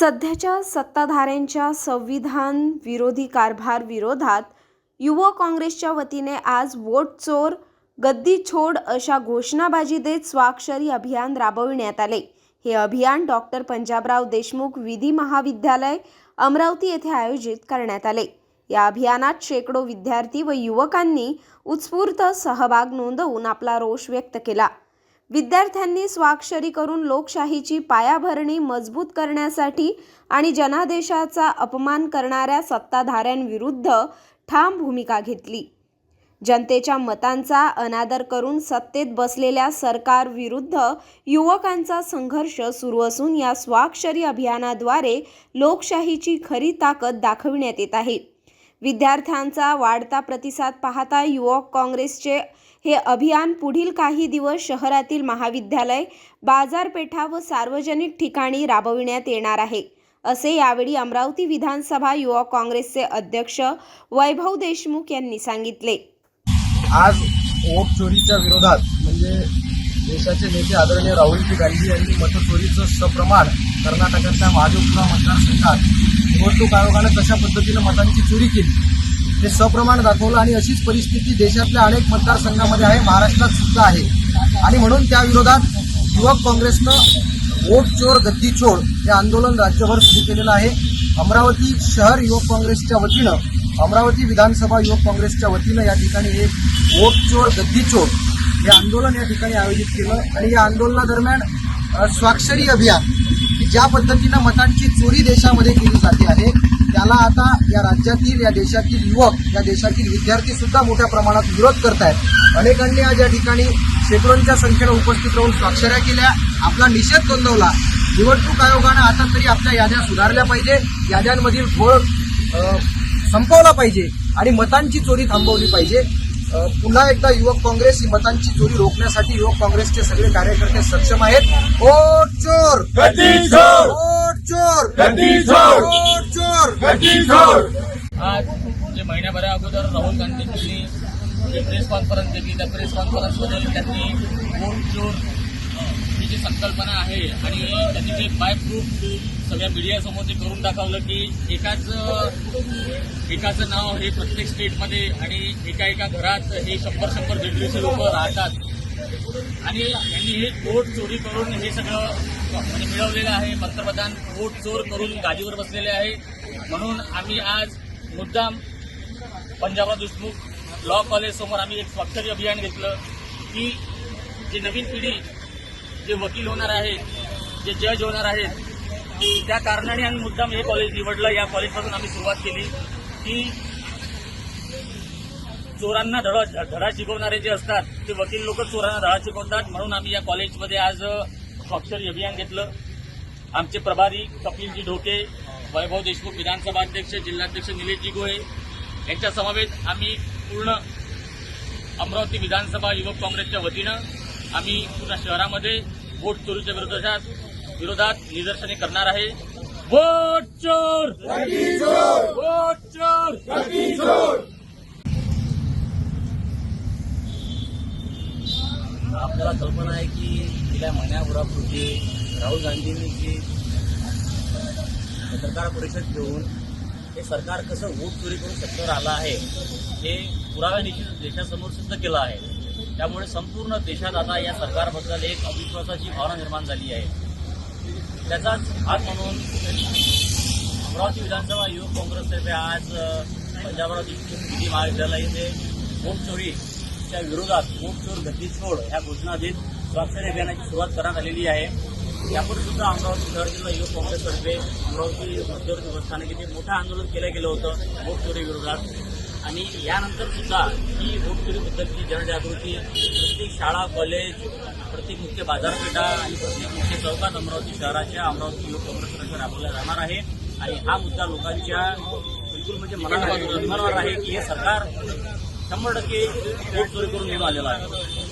सध्याच्या सत्ताधाऱ्यांच्या संविधान विरोधी कारभार विरोधात युवक काँग्रेसच्या वतीने आज वोट चोर गद्दी छोड अशा घोषणाबाजी देत स्वाक्षरी अभियान राबविण्यात आले. हे अभियान डॉक्टर पंजाबराव देशमुख विधी महाविद्यालय अमरावती येथे आयोजित करण्यात आले. या अभियानात शेकडो विद्यार्थी व युवकांनी उत्स्फूर्त सहभाग नोंदवून आपला रोष व्यक्त केला. विद्यार्थ्यांनी स्वाक्षरी करून लोकशाहीची पायाभरणी मजबूत करण्यासाठी आणि जनादेशाचा अपमान करणाऱ्या सत्ताधाऱ्यांविरुद्ध ठाम भूमिका घेतली. जनतेच्या मतांचा अनादर करून सत्तेत बसलेल्या सरकारविरुद्ध युवकांचा संघर्ष सुरू असून या स्वाक्षरी अभियानाद्वारे लोकशाहीची खरी ताकद दाखविण्यात येत आहे. विद्यार्थ्यांचा वाढता प्रतिसाद पाहता युवक काँग्रेसचे हे अभियान पुढील काही दिवस शहरातील महाविद्यालय बाजारपेठा व सार्वजनिक ठिकाणी राबविण्यात येणार आहे. असे यावेळी अमरावती विधानसभा युवक काँग्रेसचे अध्यक्ष वैभव देशमुख यांनी सांगितले. आज वोट चोरीच्या विरोधात म्हणजे देशाचे नेते आदरणीय राहुलजी गांधी यांनी मतचोरीचं सप्रमाण कर्नाटकातल्या महाजोपुरा मतदारसंघात निवडणूक आयोगानं कशा पद्धतीनं मतांची चोरी केली? ते सप्रमाण दाखवलं आणि अशीच परिस्थिती देशातल्या अनेक मतदारसंघामध्ये आहे महाराष्ट्रात सुद्धा आहे. आणि म्हणून त्या विरोधात युवक काँग्रेसनं वोट चोर गद्दी चोर हे आंदोलन राज्यभर सुरू केलेलं आहे. अमरावती शहर युवक काँग्रेसच्या वतीनं अमरावती विधानसभा युवक काँग्रेसच्या वतीनं या ठिकाणी हे वोट चोर गद्दी चोर हे आंदोलन या ठिकाणी आयोजित केलं आणि या आंदोलनादरम्यान स्वाक्षरी अभियान ज्या पद्धतीनं मतांची चोरी देशामध्ये केली जाते आहे त्याला आता या राज्यातील या देशातील युवक या देशातील विद्यार्थी सुद्धा मोठ्या प्रमाणात विरोध करत आहेत अनेकांनी आज या ठिकाणी शेकडोंच्या संख्येनं उपस्थित राहून स्वाक्षऱ्या केल्या. आपला निषेध नोंदवला. निवडणूक आयोगानं आता तरी आपल्या याद्या सुधारल्या पाहिजे. याद्यांमधील घोळ संपवला पाहिजे आणि मतांची चोरी थांबवली पाहिजे. पुन्हा एकदा युवक काँग्रेस ही मतांची चोरी रोखण्यासाठी युवक काँग्रेसचे सगळे कार्यकर्ते सक्षम आहेत. ओट चोर! ओट चोर! ओट चोर! चोर आज जे महिन्याभरा अगोदर राहुल गांधींनी जे प्रेस कॉन्फरन्स घेतली त्या प्रेस कॉन्फरन्समध्ये त्यांनी वोट चोर ही जी संकल्पना आहे आणि त्यांनी जे बाय प्रूफ सगळ्या मीडियासमोर ते करून दाखवलं की एकाच एकाचं नाव हे प्रत्येक स्टेटमध्ये आणि एका एका घरात हे शंभर शंभर दीडशे लोक राहतात. आणि यांनी हे वोट चोरी करून हे सगळं म्हणजे मिळवलेलं आहे. पंतप्रधान वोट चोर करून गादीवर बसलेले आहे. म्हणून आम्ही आज मुद्दाम पंजाबराव देशमुख लॉ कॉलेज समोर आम्ही एक स्वाक्षरी अभियान घेतलं की जी नवीन पिढी जे वकील होणार आहेत जे जज होणार आहेत त्या कारणाने आम्ही मुद्दाम हे कॉलेज निवडलं. या कॉलेजपासून आम्ही सुरुवात केली की चोरांना धडा धडा शिकवणारे जे असतात ते वकील लोक चोरांना धडा शिकवतात. म्हणून आम्ही या कॉलेजमध्ये आज स्वाक्षरी अभियान घेतलं. आमचे प्रभारी कपिलजी ढोके वैभव देशमुख विधानसभा अध्यक्ष जिल्हाध्यक्ष निलेशजी गोळे यांच्या समवेत आम्ही पूर्ण अमरावती विधानसभा युवक काँग्रेसच्या वतीनं आम्ही पूर्ण शहरामध्ये वोट चोरीच्या विरोधात विरोधात निदर्शने करणार आहे. वोट चोर! वोट चोर! आपल्याला कल्पना आहे की गेल्या महिन्याभरापूर्वी राहुल गांधींनी जी पत्रकार परिषद घेऊन हे सरकार कसं वोट चोरी करून सत्तेवर आलं आहे हे पुराव्या पुराव्यानिशी देशासमोर सिद्ध केलं आहे. त्यामुळे संपूर्ण देशात आता या सरकारबद्दल एक अविश्वासाची भावना निर्माण झाली आहे. त्याचाच हात म्हणून अमरावती विधानसभा युवक काँग्रेसतर्फे आज पंजाबराव विधी महाविद्यालय येथे वोट चोरीच्या विरोधात वोट चोर गद्दी छोड ह्या घोषणा देत स्वाक्षरी अभियानाची सुरुवात करण्यात आलेली आहे. यापूर्वी सुद्धा अमरावती शहर जिल्हा युवक काँग्रेसतर्फे अमरावती मध्यवर्ती बसस्थानक येथे मोठं आंदोलन केलं गेलं होतं वोट चोरी विरोधात. आणि यानंतर सुद्धा ही वोटचोरीबद्दलची जनजागृती प्रत्येक शाळा कॉलेज प्रत्येक मुख्य बाजारपेठा आणि प्रत्येक मुख्य चौकात अमरावती शहराच्या अमरावती युवक काँग्रेसतर्फे राबवला जाणार आहे. आणि हा मुद्दा लोकांच्या बिलकुल म्हणजे मनात आहे की हे सरकार शंभर टक्के वोट करून आहे.